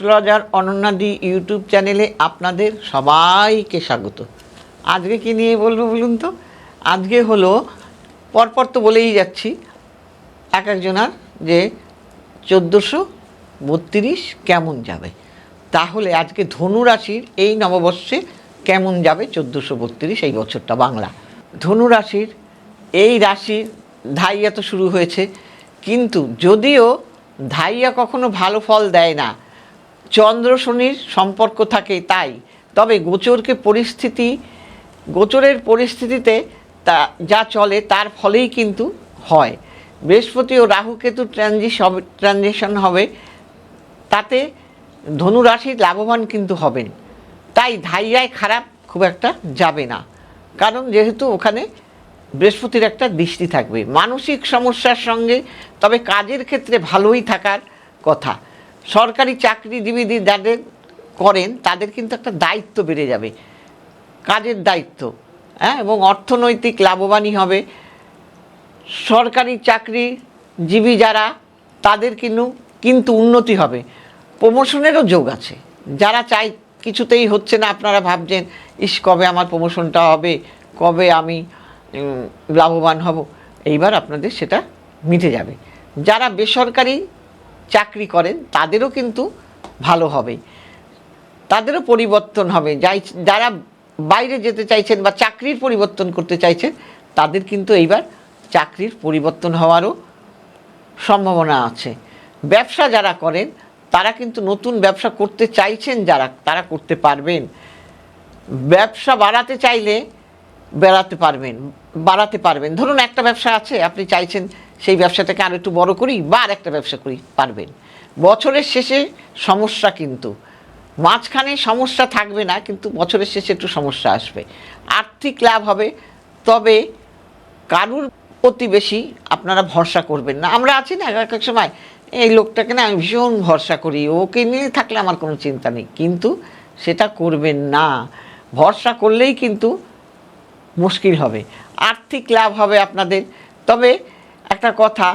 Astrologer অনন্যাদি YouTube চ্যানেলে আপনাদের সবাইকে স্বাগত। আজকে কি নিয়ে বলব বলুন তো? আজকে হলো, পরপর তো বলেই যাচ্ছি, এক একজনার যে চোদ্দোশো বত্রিশ কেমন যাবে। তাহলে আজকে ধনু রাশির এই নববর্ষে কেমন যাবে চোদ্দোশো বত্রিশ, এই বছরটা বাংলা। ধনু রাশির এই রাশির ধাইয়া তো শুরু হয়েছে, কিন্তু যদিও ধাইয়া কখনো ভালো ফল দেয় না চন্দ্র শনির সম্পর্ক থাকে তাই। তবে গোচরকে পরিস্থিতি, গোচরের পরিস্থিতিতে তা যা চলে তার ফলেই কিন্তু হয়। বৃহস্পতি ও রাহু কেতু ট্রানজিস ট্রানজিশন হবে, তাতে ধনু রাশির লাভবান কিন্তু হবেন। তাই ধাইয়ায় খারাপ খুব একটা যাবে না। কারণ যেহেতু ওখানে বৃহস্পতির একটা দৃষ্টি থাকবে। মানসিক সমস্যার সঙ্গে তবে কাজের ক্ষেত্রে ভালোই থাকার কথা। সরকারি চাকরিজীবী যাদের করেন, তাদের কিন্তু একটা দায়িত্ব বেড়ে যাবে। কাজের দায়িত্ব হ্যাঁ? এবং অর্থনৈতিক লাভবানই হবে। সরকারি চাকরিজীবী যারা, তাদের কিন্তু কিন্তু উন্নতি হবে। প্রমোশনেরও যোগ আছে। যারা চাই, কিছুতেই হচ্ছে না। আপনারা ভাবছেন, ইস, কবে আমার প্রমোশনটা হবে? কবে আমি লাভবান হব? এইবার আপনাদের সেটা মিটে যাবে। যারা বেসরকারি চাকরি করেন, তাদেরও কিন্তু ভালো হবে। তাদেরও পরিবর্তন হবে। যাই, যারা বাইরে যেতে চাইছেন বা চাকরির পরিবর্তন করতে চাইছেন, তাদের কিন্তু এইবার চাকরির পরিবর্তন হওয়ারও সম্ভাবনা আছে। ব্যবসা যারা করেন, তারা কিন্তু নতুন ব্যবসা করতে চাইছেন যারা, তারা করতে পারবেন। ব্যবসা বাড়াতে চাইলে বেড়াতে পারবেন, বাড়াতে পারবেন। ধরুন একটা ব্যবসা আছে, আপনি চাইছেন সেই ব্যবসাটাকে আরও একটু বড় করি বা আর একটা ব্যবসা করি, পারবেন। বছরের শেষে সমস্যা কিন্তু। মাঝখানে সমস্যা থাকবে না, কিন্তু বছরের শেষে একটু সমস্যা আসবে। আর্থিক লাভ হবে, তবে কারুর প্রতি বেশি আপনারা ভরসা করবেন না। আমরা আছি না এক এক সময়, এই লোকটাকে না আমি ভীষণ ভরসা করি, ওকে নিয়ে থাকলে আমার কোনো চিন্তা নেই। কিন্তু সেটা করবেন না। ভরসা করলেই কিন্তু মুশকিল হবে। আর্থিক লাভ হবে আপনাদের, তবে একটা কথা,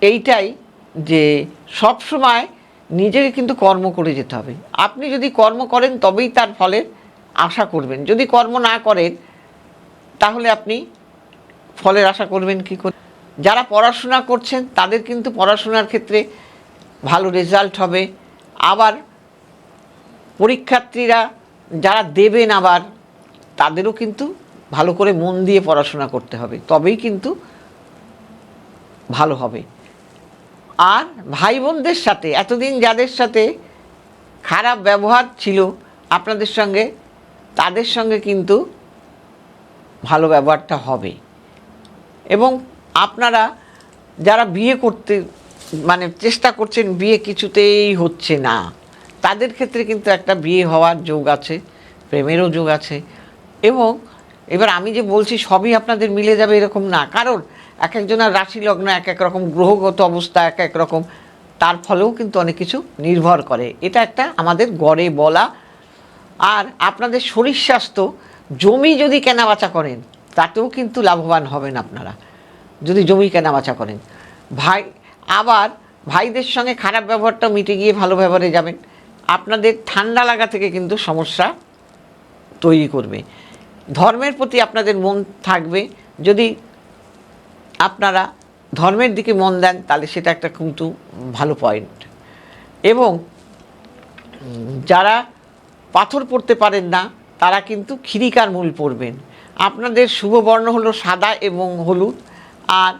এইটাই যে সব সময় নিজেকে কিন্তু কর্ম করে যেতে হবে। আপনি যদি কর্ম করেন তবেই তার ফলের আশা করবেন। যদি কর্ম না করেন, তাহলে আপনি ফলের আশা করবেন কি করে? যারা পড়াশোনা করছেন, তাদের কিন্তু পড়াশোনার ক্ষেত্রে ভালো রেজাল্ট হবে। আবার পরীক্ষার্থীরা যারা দেবেন আবার, তাদেরও কিন্তু ভালো করে মন দিয়ে পড়াশোনা করতে হবে। তবেই কিন্তু ভালো হবে। আর ভাই বোনদের সাথে, এতদিন যাদের সাথে খারাপ ব্যবহার ছিল, আপনাদের সঙ্গে, তাদের সঙ্গে কিন্তু ভালো ব্যবহারটা হবে। এবং আপনারা যারা বিয়ে করতে মানে চেষ্টা করছেন, বিয়ে কিছুতেই হচ্ছে না। তাদের ক্ষেত্রে কিন্তু একটা বিয়ে হওয়ার যোগ আছে, প্রেমেরও যোগ আছে। এবং এবার আমি যে বলছি, সবই আপনাদের মিলে যাবে এরকম না। কারণ এক একজনের রাশি লগ্ন এক এক রকম গ্রহগত অবস্থা, এক এক রকম। তার ফলেও কিন্তু অনেক কিছু নির্ভর করে। এটা একটা আমাদের গড়ে বলা। আর আপনাদের শরীর স্বাস্থ্য, জমি যদি কেনাবেচা করেন, তাতেও কিন্তু লাভবান হবেন আপনারা। যদি জমি কেনাবেচা করেন। ভাই, আবার ভাইদের সঙ্গে খারাপ ব্যবহারটা মিটে গিয়ে ভালো ব্যবহারে যাবেন। আপনাদের ঠান্ডা লাগা থেকে কিন্তু সমস্যা তৈরি করবে। ধর্মের প্রতি আপনাদের মন থাকবে। যদি আপনারা ধর্মের দিকে মন দেন, তাহলে সেটা একটা কিন্তু ভালো পয়েন্ট এবং যারা পাথর পড়তে পারেন না, তারা কিন্তু খিরিকার মূল পড়বেন। আপনাদের শুভ বর্ণ হলো সাদা এবং হলুদ, আর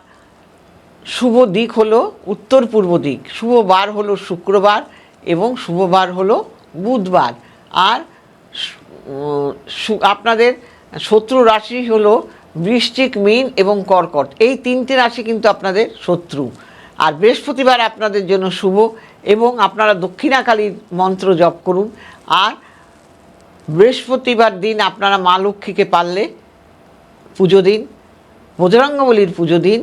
শুভ দিক হলো উত্তর পূর্ব দিক। শুভ বার হলো শুক্রবার এবং শুভ বার হলো বুধবার। আর আপনাদের শত্রু রাশি হলো বৃশ্চিক, মীন এবং কর্কট। এই তিনটে রাশি কিন্তু আপনাদের শত্রু। আর বৃহস্পতিবার আপনাদের জন্য শুভ এবং আপনারা দক্ষিণাকালীর মন্ত্র জপ করুন। আর বৃহস্পতিবার দিন আপনারা মা লক্ষ্মীকে পারলে পুজো দিন, বজরঙ্গবলির পুজো দিন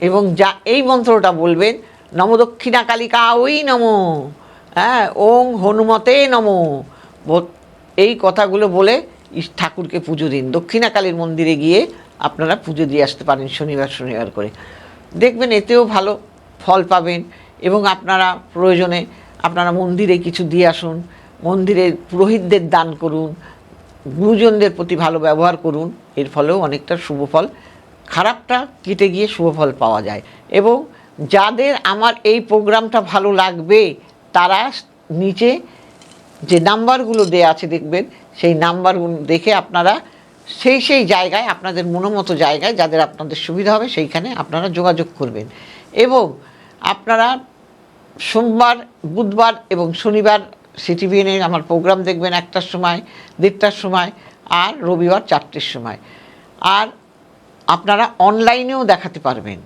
এবং যা এই মন্ত্রটা বলবেন, নম দক্ষিণা কালিকা ওই নম হ্যাঁ ওং হনুমতে নম। এই কথাগুলো বলে ঠাকুরকে পুজো দিন। দক্ষিণাকালীর মন্দিরে গিয়ে আপনারা পুজো দিয়ে আসতে পারেন শনিবার শনিবার করে। দেখবেন এতেও ভালো ফল পাবেন এবং আপনারা প্রয়োজনে আপনারা মন্দিরে কিছু দিয়ে আসুন, মন্দিরের পুরোহিতদের দান করুন, গুরুজনদের প্রতি ভালো ব্যবহার করুন, এর ফলেও অনেকটা শুভ ফল। খারাপটা কেটে গিয়ে শুভ ফল পাওয়া যায়। এবং যাদের আমার এই প্রোগ্রামটা ভালো লাগবে, তারা নিচে যে নাম্বারগুলো দেওয়া আছে দেখবেন সেই নাম্বারগুলো দেখে আপনারা সেই সেই জায়গায়, আপনাদের মনোমতো জায়গায় যাদের আপনাদের সুবিধা হবে সেইখানে আপনারা যোগাযোগ করবেন। এবং আপনারা সোমবার, বুধবার এবং শনিবার সিটিভিএনের আমার প্রোগ্রাম দেখবেন একটার সময়, দেড়টার সময় আর রবিবার চারটের সময়। আর আপনারা অনলাইনেও দেখাতে পারবেন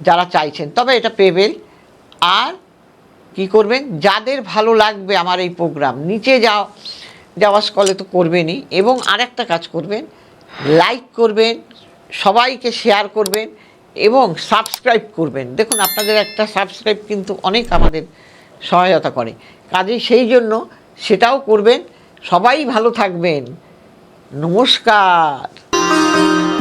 যারা চাইছেন। তবে এটা পেবেল আর কি করবেন? যাদের ভালো লাগবে আমার এই প্রোগ্রাম, নিচে যাও যাওয়া কলে তো করবেনই। এবং আরেকটা কাজ করবেন লাইক করবেন, সবাইকে শেয়ার করবেন এবং সাবস্ক্রাইব করবেন। দেখুন, আপনাদের একটা সাবস্ক্রাইব কিন্তু অনেক আমাদের সহায়তা করে। কাজে সেই জন্য সেটাও করবেন। সবাই ভালো থাকবেন। নমস্কার।